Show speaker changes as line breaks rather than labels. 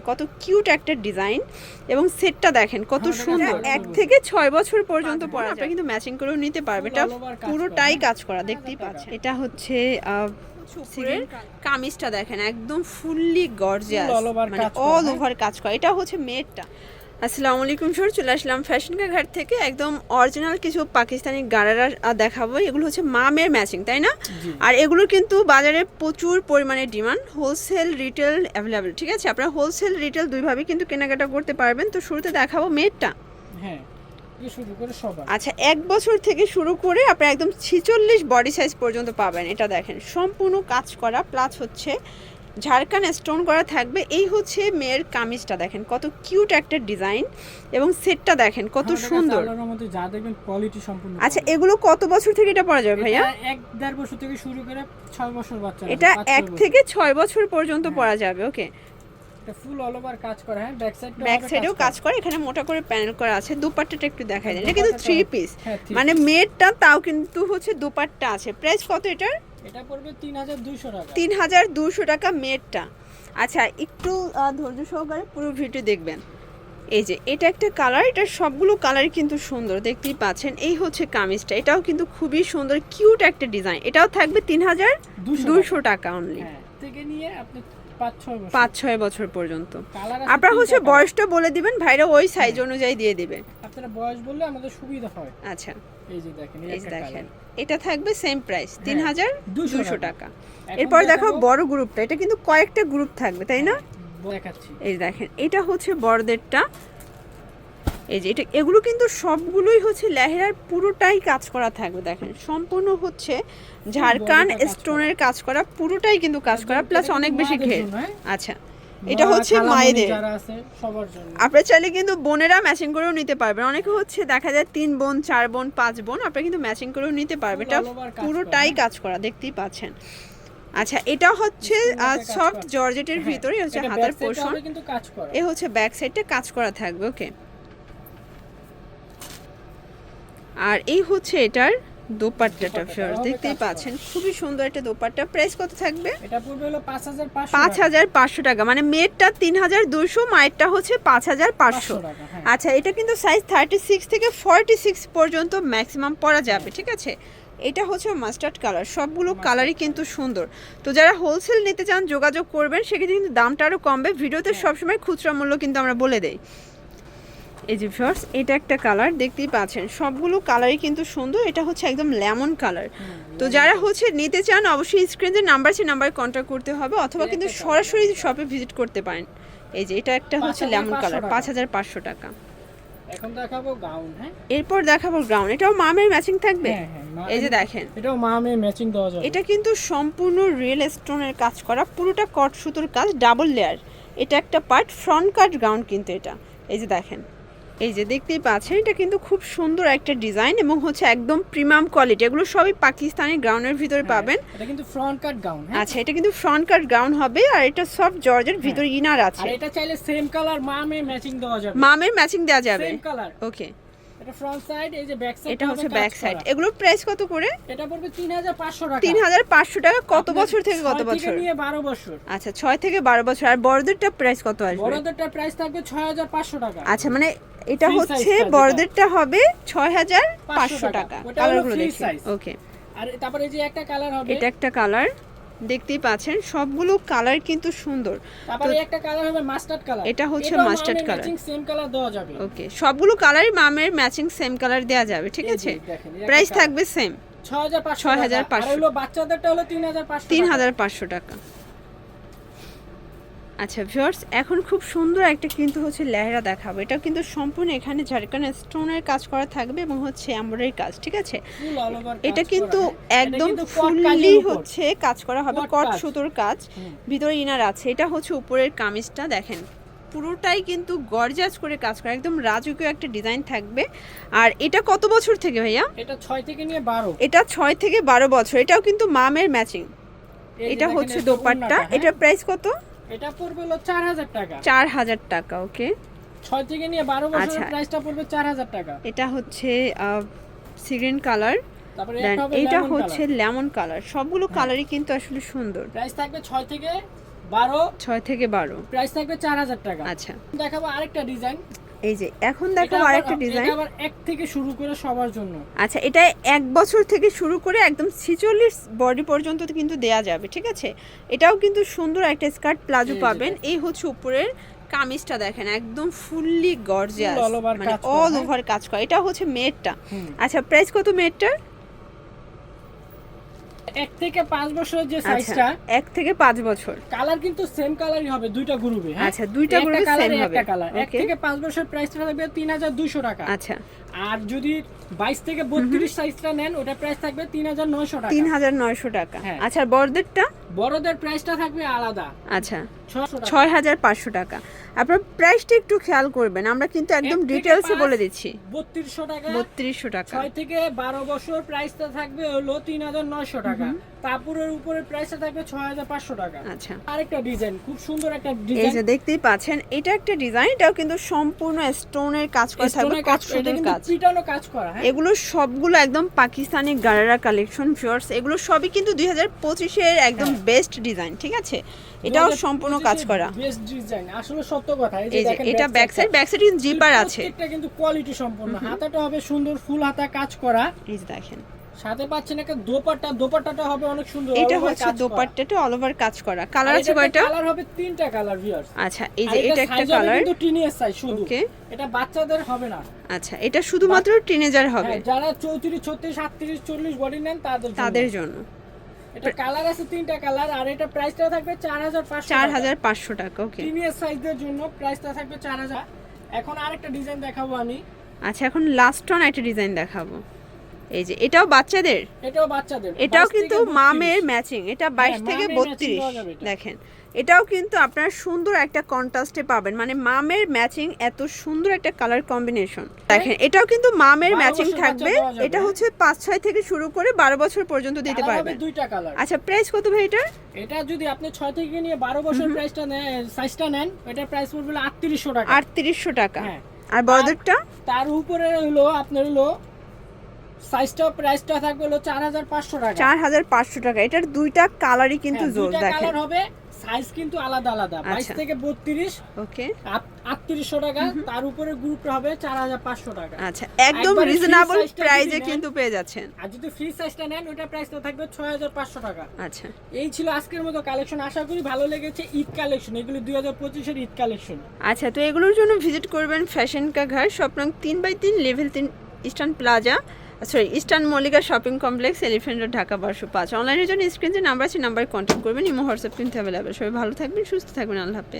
কত কিউট একটা ডিজাইন এবং সেটটা দেখেন কত
হ্যাঁ,
সুন্দর।
এক
এক থেকে ছয় বছর পর্যন্ত পরা
বছর।
কিন্তু ম্যাচিং করেও নিতে পারবে এটা পুরোটাই কাজ করা দেখতেই
পাচ্ছি
পাচ্ছেন। এটা হচ্ছে সিগের কামিজটা দেখেন একদম ফুললি গর্জিয়াস মানে অল
হ্যাঁ।
ওভার কাজ করা। এটা হচ্ছে মেয়েরটা। আসসালামু আলাইকুম স্যার চলে আসলাম ফ্যাশন ঘাট থেকে। একদম অরিজিনাল কিছু পাকিস্তানি গারারা আহ, দেখাবো। এগুলো হচ্ছে মামের ম্যাচিং তাই না? আর এগুলোর কিন্তু বাজারে প্রচুর পরিমাণে ডিমান্ড হোলসেল রিটেল অ্যাভেলেবেল ঠিক আছে? আপনারা হোলসেল রিটেল দুইভাবে কিন্তু কেনাকাটা করতে পারবেন। তো শুরুতে দেখাবো মেয়েরটা।
হ্যাঁ শুরু করে সবার।
আচ্ছা এক বছর থেকে শুরু করে আপনারা একদম ছিচল্লিশ বডি সাইজ পর্যন্ত পাবেন। এটা দেখেন সম্পূর্ণ কাজ করা প্লাস হচ্ছে ঝাড়খান স্টোন করা থাকবে। এই হচ্ছে মেয়ের কামিজটা দেখেন কত কিউট একটা ডিজাইন এবং সেটটা দেখেন কত সুন্দর।
যা দেখবেন কোয়ালিটি সম্পূর্ণ
আচ্ছা এগুলো কত বছর থেকে এটা পরা যাবে ভাইয়া?
এক দেড় বছর থেকে শুরু করে ছয় বছর বাচ্চা
এটা এক থেকে ছয় বছর পর্যন্ত
হ্যাঁ।
পরা যাবে ওকে।
ফুল অল ওভার কাজ করা হ্যাঁ ব্যাক সাইড
ব্যাক সাইডেও কাজ করে। এখানে মোটা করে প্যানেল করা আছে দুপাট্টাটা একটু দেখাই দেন। এটা কিন্তু থ্রি পিস
হ্যাঁ,
মানে মেয়েরটা তাও কিন্তু হচ্ছে দুপাট্টা আছে। প্রাইস কত এটার?
এটা পড়বে তিন হাজার দুইশো টাকা।
তিন হাজার দুশো টাকা মেয়েরটা আচ্ছা একটু ধৈর্য সহকারে পুরো ভিডিও দেখবেন। এই যে এটা একটা কালার এটা সবগুলো কালার কিন্তু সুন্দর দেখতেই পাচ্ছেন। এই হচ্ছে কামিজটা এটাও কিন্তু খুবই সুন্দর কিউট একটা ডিজাইন। এটাও থাকবে তিন হাজার
দুশো
টাকা। অনলি
হ্যাঁ থেকে নিয়ে আপনি পাঁচ ছয় বছর
পর্যন্ত। আপনার হচ্ছে বয়সটা বলে দিবেন ভাইরা ওই সাইজ অনুযায়ী দিয়ে দিবে।
আপনারা বয়স বললে আমাদের সুবিধা হয়।
আচ্ছা।
এই যে দেখেন
এই দেখেন। এটা থাকবে সেম প্রাইস তিন
হ্যাঁ,
হাজার দুশো
টাকা।
এরপর দেখো বড় গ্রুপটা এটা কিন্তু কয়েকটা গ্রুপ থাকবে তাই না? এই দেখেন এটা হচ্ছে বড়দেরটা। এই যে এটা এগুলো কিন্তু সবগুলোই হচ্ছে লেহেরার পুরোটাই কাজ করা থাকবে দেখেন। সম্পূর্ণ হচ্ছে ঝাড়খান স্টোনের কাজ করা পুরোটাই কিন্তু কাজ করা প্লাস অনেক বেশি ঘের।
হ্যাঁ?
আচ্ছা। এটা হচ্ছে মায়েদের। আপনারা চাইলে কিন্তু বোনেরা ম্যাচিং করেও নিতে পারবেন। অনেকে হচ্ছে দেখা যায় তিন বোন চার বোন পাঁচ বোন আপনারা কিন্তু ম্যাচিং করেও নিতে পারবেন। এটা পুরোটাই? কাজ করা দেখতেই পাচ্ছেন। আচ্ছা এটা হচ্ছে সফট জর্জেটের
হ্যাঁ,
ভিতরে হচ্ছে হাতের পোর্শন এ হচ্ছে ব্যাক সাইডটা কাজ করা থাকবে ওকে আর এই হচ্ছে এটার দোপাট্টাটা ফিওর দেখতেই পাচ্ছেন খুবই সুন্দর একটা দোপাট্টা। প্রাইস কত থাকবে?
এটা পড়বে হলো পাঁচ হাজার
পাঁচ হাজার পাঁচশো টাকা মানে মেয়েরটা তিন হাজার দুশো মায়েরটা হচ্ছে পাঁচ হাজার পাঁচশো।
টাকা হ্যাঁ।
আচ্ছা এটা কিন্তু সাইজ থার্টি সিক্স থেকে ফর্টি সিক্স পর্যন্ত ম্যাক্সিমাম পরা যাবে ঠিক আছে? এটা হচ্ছে মাস্টার্ড কালার সবগুলো কালারই কিন্তু সুন্দর। তো যারা হোলসেল নিতে চান যোগাযোগ করবেন সেক্ষেত্রে কিন্তু দামটা আরও কমবে। ভিডিওতে
হ্যাঁ।
সবসময় খুচরা মূল্য কিন্তু আমরা বলে দেই। এই যে ফার্স্ট এটা একটা কালার দেখতেই পাচ্ছেন। সবগুলো কালারই কিন্তু সুন্দর এটা হচ্ছে একদম লেমন কালার তো যারা হচ্ছে নিতে চান অবশ্যই স্ক্রিনে নাম্বার আছে নাম্বারে কন্ট্যাক্ট করতে হবে অথবা কিন্তু সরাসরি শপে ভিজিট করতে পারেন। এই যে এটা একটা হচ্ছে লেমন কালার পাঁচ হাজার পাঁচশো টাকা।
এখন দেখাবো গাউন হ্যাঁ?
এরপর দেখাবো গ্রাউন্ড এটাও মামের ম্যাচিং থাকবে?
হ্যাঁ, হ্যাঁ,
এই যে দেখেন।
এটাও মা মেয়ে ম্যাচিং দেওয়া যাবে।
এটা কিন্তু সম্পূর্ণ রিয়েল স্টোনের কাজ করা পুরোটা কট সুতোর কাজ ডাবল লেয়ার এটা একটা পার্ট ফ্রন্ট কাট গ্রাউন্ড কিন্তু এটা। এই যে দেখেন। এই যে দেখতেই পাচ্ছেন এটা কিন্তু খুব সুন্দর একটা ডিজাইন এবং হচ্ছে একদম প্রিমিয়াম কোয়ালিটি। এগুলো সবই পাকিস্তানি গ্রাউনের ভিতরে
হ্যাঁ,
পাবেন।
এটা কিন্তু ফ্রন্ট কাট গাউন হ্যাঁ?
আচ্ছা এটা কিন্তু ফ্রন্ট কাট গাউন হবে আর এটা সব জর্জের ভিতরে ইনার আছে।
আর এটা চাইলে সেম কালার মামে ম্যাচিং দেওয়া যাবে।
মামের ম্যাচিং দেওয়া যাবে।
সেম কালার
ওকে
এটা ফ্রন্ট সাইড এই যে ব্যাক সাইড
এটা হচ্ছে ব্যাক সাইড এগুলোর প্রাইস কত করে?
এটা পড়বে 3500 টাকা।
তিন হাজার পাঁচশো টাকা কত বছর থেকে কত বছর?
নিয়ে 12 বছর।
আচ্ছা ছয় থেকে বারো বছর। আর বড়দেরটা প্রাইস কত আসবে?
বড়দেরটা প্রাইস থাকবে 6500 টাকা।
আচ্ছা মানে এটা হচ্ছে বড়দেরটা হবে ছয় হাজার পাঁচশো
টাকা।
কালারগুলো দেখি। ওকে
আর তারপরে এই যে একটা কালার হবে
এটা একটা কালার দেখতেই পাচ্ছেন সবগুলো কালার কিন্তু সুন্দর।
তারপরে একটা কালার হবে মাস্টার্ড কালার
এটা হচ্ছে মাস্টার্ড কালার
সেম কালার দেওয়া যাবে।
ওকে সবগুলো কালারই মামের ম্যাচিং সেম কালার দেওয়া যাবে ঠিক আছে? প্রাইস থাকবে সেম
6500
6500
টাকা। আর হলো বাচ্চাদেরটা হলো 3500
3500
টাকা।
আচ্ছা ভিউয়ার্স এখন খুব সুন্দর একটা কিন্তু হচ্ছে লেহেরা দেখাবো। এটা কিন্তু সম্পূর্ণ এখানে ঝাড়খান স্টোনের কাজ করা থাকবে এবং হচ্ছে এমব্রয়ডারি কাজ ঠিক আছে? এটা কিন্তু
হ্যাঁ।
একদম ফুললি হচ্ছে কাজ করা হবে কট সুতোর কাজ। ভিতরে ইনার আছে এটা হচ্ছে উপরের কামিজটা দেখেন। পুরোটাই কিন্তু গর্জাস করে কাজ করা একদম রাজকীয় একটা ডিজাইন থাকবে। আর এটা কত বছর থেকে ভাইয়া?
এটা 6 থেকে নিয়ে 12
এটা ছয় থেকে বারো বছর এটাও কিন্তু মামের ম্যাচিং এটা হচ্ছে দোপাট্টা
হ্যাঁ।
এটার প্রাইস কত?
এটা পড়বে হলো 4000 টাকা।
চার হাজার টাকা ওকে।
6 থেকে নিয়ে 12 বছরের
আচ্ছা।
প্রাইসটা পড়বে 4000 টাকা।
এটা হচ্ছে সিগ্রিন কালার এটা হচ্ছে লেমন কালার সবগুলো কালারই কিন্তু আসলে সুন্দর।
প্রাইস থাকবে 6 থেকে বারো।
ছয় থেকে বারো।
প্রাইস থাকবে চার হাজার টাকা।
আচ্ছা।
দেখাবো আরেকটা ডিজাইন
এই যে এখন দেখো আরেকটা ডিজাইন
আবার এক থেকে শুরু করে সবার জন্য।
আচ্ছা এটা এক বছর থেকে শুরু করে একদম ছিচল্লিশ বডি পর্যন্ত কিন্তু দেয়া যাবে ঠিক আছে? এটাও কিন্তু সুন্দর একটা স্কার্ট প্লাজো পাবেন। এই হচ্ছে উপরের কামিজটা দেখেন একদম ফুললি গর্জিয়াস মানে অল
হ্যাঁ?
ওভার কাজ করা। এটা হচ্ছে
মেটটা
আচ্ছা প্রাইস কত মেয়েরটার
এক থেকে পাঁচ বছরের যে
আচ্ছা
সাইজটা
এক থেকে পাঁচ বছর।
কালার কিন্তু সেম কালারই হবে দুইটা গ্রুপে হ্যাঁ?
আচ্ছা, দুইটা গ্রুপে সেম হবে।
একটা কালার এক থেকে পাঁচ বছর প্রাইসটা থাকবে তিন হাজার দুইশো টাকা।
আচ্ছা।
আর যদি বাইশ থেকে বত্রিশ সাইজটা নেন ওটা প্রাইস থাকবে তিন হাজার নয়শো টাকা।
তিন হাজার নয়শো টাকা।
হ্যাঁ।
আচ্ছা বড়দেরটা?
বড়দের প্রাইসটা থাকবে আলাদা।
আচ্ছা ছয় হাজার পাঁচশো টাকা। আপনার প্রাইসটা একটু খেয়াল করবেন আমরা কিন্তু একদম
এক
ডিটেলসে বলে দিচ্ছি।
বত্রিশশো টাকা।
বত্রিশশো টাকা।
ছয় থেকে বারো বছর প্রাইসটা থাকবে হলো তিন হাজার নয়শো টাকা। কাপড়ের উপরে প্রাইসটা থাকবে ছয় হাজার পাঁচশো টাকা।
আচ্ছা।
আরেকটা ডিজাইন খুব সুন্দর একটা
এই যে দেখতেই পাচ্ছেন এটা একটা ডিজাইন এটাও কিন্তু সম্পূর্ণ স্টোনের কাজ করা থাকবে
কাজ পিটানো কাজ। করা হ্যাঁ।
এগুলো সবগুলো একদম পাকিস্তানি গারারা কালেকশন ফিওর্স এগুলো সবই কিন্তু দুই হাজার পঁচিশের একদম
হ্যাঁ।
বেস্ট ডিজাইন ঠিক আছে? এটাও সম্পূর্ণ কাজ করা।
বেস্ট ডিজাইন আসলে সত্য কথা এই যে দেখেন
এটা back side back side zipper আছে।
প্রত্যেকটা কিন্তু কোয়ালিটি সম্পূর্ণ হাতাটা হবে সুন্দর ফুল হাতা কাজ করা।
এই দেখেন।
সাথে পাচ্ছেন একটা দোপাট্টা দোপাট্টাটা হবে অনেক সুন্দর
এটা হচ্ছে দোপাট্টাটা অল ওভার কাজ করা। কালার আছে কয়টা?
কালার হবে তিনটা কালার ভিউয়ার্স
আচ্ছা এই যে এটা একটা কালার
কিন্তু টিনিয়ার সাইজ শুধু. এটা বাচ্চাদের হবে না।
আচ্ছা এটা শুধুমাত্র টিনেজার হবে
হ্যাঁ, যারা চৌত্রিশ ছত্রিশ সাতত্রিশ চল্লিশ বডি নেন তাদের
তাদের জন্য।
এটা কালার আছে তিনটা কালার আর এটা প্রাইসটা থাকবে চার হাজার পাঁচশো
চার হাজার পাঁচশো টাকা ওকে
টিনিয়ার সাইজদের জন্য প্রাইসটা থাকবে চার হাজার। এখন আরেকটা ডিজাইন দেখাবো আমি।
আচ্ছা এখন লাস্ট অন একটা ডিজাইন দেখাবো। এই যে এটাও বাচ্চাদের?
এটাও বাচ্চাদের।
এটাও কিন্তু মামের ম্যাচিং এটা বাইশ
হ্যাঁ,
থেকে
মামের
বত্রিশ।
এটা।
দেখেন এটাও কিন্তু আপনারা সুন্দর একটা কন্ট্রাস্টে পাবেন। মানে মামের ম্যাচিং এত সুন্দর একটা কালার কম্বিনেশন দেখেন এটাও কিন্তু মামের ম্যাচিং থাকবে। এটা। হচ্ছে পাঁচ ছয় থেকে শুরু করে বারো বছর পর্যন্ত দিতে পারবেন।
দুইটা কালার।
আচ্ছা প্রাইস কত ভাই এটার?
এটা যদি আপনি ছয় থেকে নিয়ে বারো বছর প্রাইসটা নেন সাইজটা নেন এটার প্রাইস পড়বে আটত্রিশশো টাকা।
আটত্রিশশো টাকা।
হ্যাঁ।
আর বড়দেরটা
তার উপরে হলো আপনার হলো সাইজটা প্রাইসটা থাকবে হলো চার হাজার পাঁচশো টাকা।
চার হাজার পাঁচশো টাকা। এটার দুইটা কালারই কিন্তু
হ্যাঁ,
জোর
দুইটা কালার হবে সাইজ কিন্তু আলাদা আলাদা। বাইশ
আচ্ছা।
থেকে বত্রিশ
ওকে।
আটত্রিশশো টাকা। তার উপরে গ্রুপটা হবে চার হাজার পাঁচশো টাকা।
আচ্ছা একদম রিজনেবল কিন্তু পেয়ে যাচ্ছেন।
আর যদি ফ্রি সাইজটা নেন ওটা প্রাইসটা থাকবে ছয় হাজার পাঁচশো টাকা।
আচ্ছা।
এই ছিল আজকের মতো কালেকশন আশা করি ভালো লেগেছে ঈদ কালেকশন এগুলো দুই হাজার পঁচিশের ঈদ কালেকশন
আচ্ছা তো এগুলোর জন্য ভিজিট করবেন ফ্যাশন কা ঘর স্বপ্ন তিন বাই তিন লেভেল তিন eastern plaza sorry eastern Mallika shopping complex elephant road Dhaka বারশো পাঁচ। অনলাইনের জন্য স্ক্রিন যে নাম্বার আছে নাম্বার কন্ট্যাক্ট করবেন। ইমো হোয়াটসঅ্যাপ কিন্তু অ্যাভেলেবেল সবাই ভালো থাকবেন, সুস্থ থাকবেন। আল্লাহ হাফেজ।